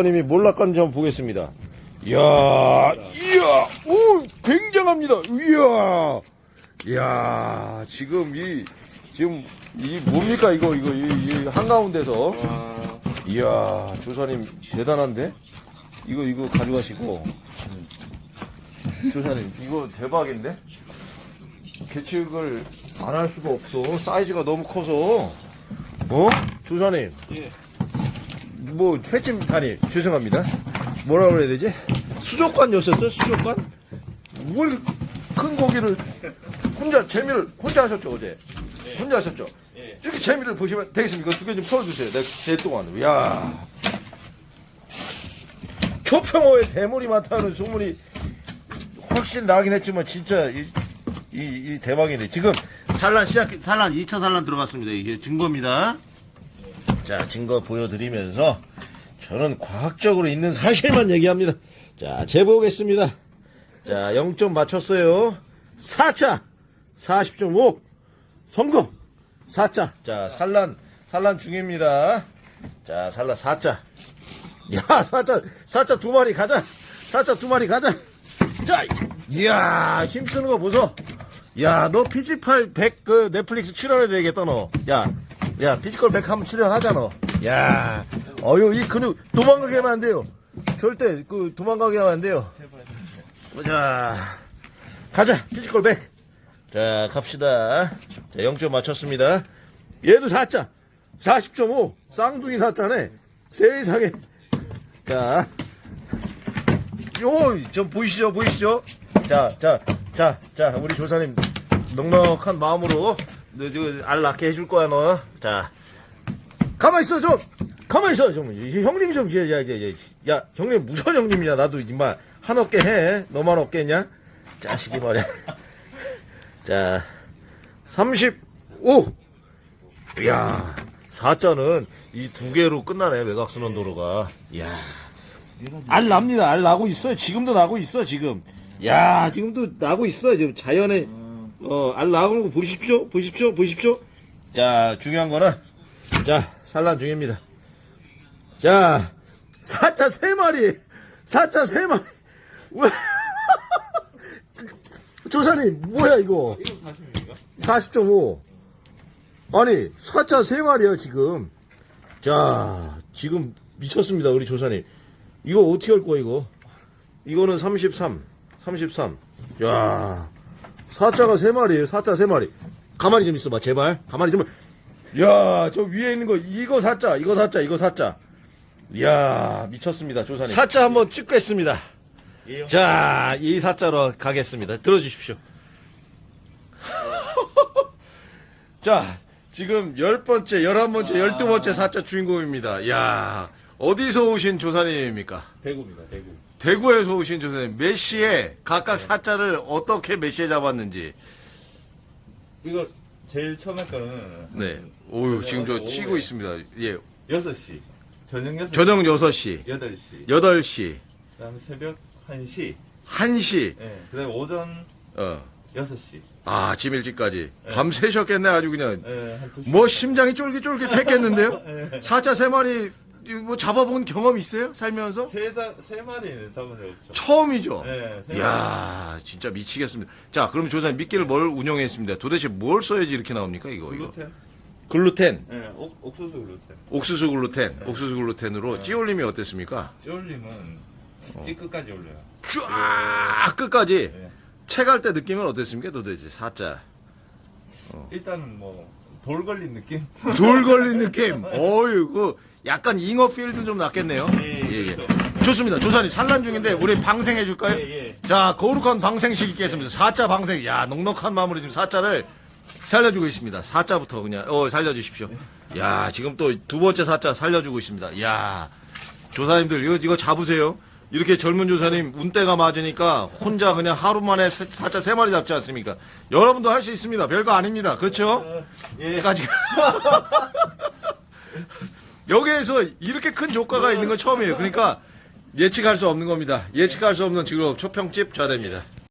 님이 몰락간지 한번 보겠습니다. 이야, 이야, 오, 굉장합니다. 이야, 이야, 지금 이, 지금 이 뭡니까 이거 이거 이, 이 한가운데서, 이야, 조사님 대단한데? 이거 이거 가져가시고, 조사님 이거 대박인데? 계측을 안 할 수가 없어. 사이즈가 너무 커서, 어, 조사님. 뭐 회찜 아니 죄송합니다. 뭐라 그래야 되지? 수족관이었었어요? 수족관? 뭘 큰 고기를 혼자 재미를 혼자 하셨죠 어제? 혼자 하셨죠? 이렇게 재미를 보시면 되겠습니까? 두개 좀 풀어주세요. 내가 제일 동안. 야 교평호에 대물이 많다는 소문이 확실히 나긴 했지만 진짜 이, 이, 이 대박이네. 지금 산란 시작 산란 2차 산란 들어갔습니다. 이게 증거입니다. 자, 증거 보여드리면서 저는 과학적으로 있는 사실만 얘기합니다. 자, 재보겠습니다. 자, 0점 맞췄어요. 4차 40.5 성공 4차 자, 산란 산란 중입니다. 자, 산란 4차 야, 4차 4차 두 마리 가자. 4차 두 마리 가자. 자, 이야, 힘쓰는 거 보소. 야, 너 피지컬 100 그 넷플릭스 출연해야 되겠다, 너. 야, 야, 피지컬 100 한번 출연하자, 너. 야, 어유, 이 근육 도망가게 하면 안 돼요. 절대, 그, 도망가게 하면 안 돼요. 자, 가자, 피지컬 100. 자, 갑시다. 자, 0점 맞췄습니다. 얘도 4자. 40.5. 쌍둥이 4자네. 세상에. 자, 요, 좀 보이시죠? 보이시죠? 자, 자, 자, 자, 우리 조사님 넉넉한 마음으로 너, 저, 알 낳게 해줄 거야, 너. 자, 가만 있어, 좀. 가만 있어, 좀. 이 형님 좀, 야, 야, 야, 야, 야, 형님 무슨 형님이냐? 나도 임마 한 어깨 해. 너만 어깨냐? 자식이 말이야. 자, 35. 이야, 4자는 이 두 개로 끝나네, 외곽순환 도로가. 이야. 알 납니다. 알 나고 있어요. 지금도 나고 있어, 지금. 야, 지금도 나고 있어. 지금 자연에, 어, 알 나오는 거 보십시오. 보십시오. 보십시오. 자, 중요한 거는, 자, 산란 중입니다. 자, 사자 세 마리. 사자 세 마리. 왜? 조사님, 뭐야, 이거? 40.5. 아니, 사자 세 마리야, 지금. 자, 지금 미쳤습니다, 우리 조사님. 이거 어떻게 할 거야, 이거? 이거는 33. 33. 야 사자가 세 마리에요, 사자 세 마리. 가만히 좀 있어봐, 제발. 가만히 좀. 야, 저 위에 있는 거, 이거 사자, 이거 사자, 이거 사자. 이야, 미쳤습니다, 조사님. 사자 한번 찍겠습니다. 자, 이 사자로 가겠습니다. 들어주십시오. 자, 지금 열 번째, 열한 번째, 열두 번째 사자 주인공입니다. 야 어디서 오신 조사님입니까? 대구입니다, 대구. 대구에서 오신 조사님. 몇 시에 각각 사자를 어떻게 몇 시에 잡았는지. 이거 제일 처음에 거는 네. 오유, 지금 저 치고 있습니다. 예. 6시. 저녁 6시. 저녁 6시, 8시. 8시, 그다음에 새벽 1시. 1시, 예. 그다음에 오전 어. 6시. 아, 아침 일찍까지. 밤새셨겠네, 아주 그냥. 예, 한 2시. 뭐 심장이 쫄깃쫄깃 했겠는데요? 사자 세 마리, 뭐 잡아본 경험 있어요? 살면서? 세, 자, 세 마리는 잡은 적 없죠. 처음이죠? 네, 세 이야, 진짜 미치겠습니다. 자, 그럼 조사님 미끼를 뭘 운영했습니다. 도대체 뭘 써야지 이렇게 나옵니까, 이거, 이거? 글루텐? 글루텐. 예, 옥, 옥수수 글루텐. 옥수수 글루텐, 옥수수 글루텐으로 찌올림이 어땠습니까? 찌올림은 찌 끝까지 올려요. 쫙 끝까지 예. 채갈 때 느낌은 어땠습니까? 도대체 사자 일단은 뭐, 돌 걸린 느낌? 돌 걸린 느낌. 어유, 그 약간 잉어 필드 좀 났겠네요. 예, 예, 예. 그렇죠. 좋습니다. 조사님 산란 중인데 우리 방생해 줄까요? 예, 예. 자, 거룩한 방생식 있겠습니다. 사자 방생. 야, 넉넉한 마무리 지금 사자를 살려주고 있습니다. 사자부터 그냥 어 살려주십시오. 야, 지금 또 두 번째 사자 살려주고 있습니다. 야, 조사님들 이거 이거 잡으세요. 이렇게 젊은 조사님 운때가 맞으니까 혼자 그냥 하루 만에 사- 사자 세 마리 잡지 않습니까? 여러분도 할 수 있습니다. 별거 아닙니다. 그렇죠? 예. 까지 여기에서 이렇게 큰 조과가 있는 건 처음이에요. 그러니까 예측할 수 없는 겁니다. 예측할 수 없는 직업 초평집 저됩니다.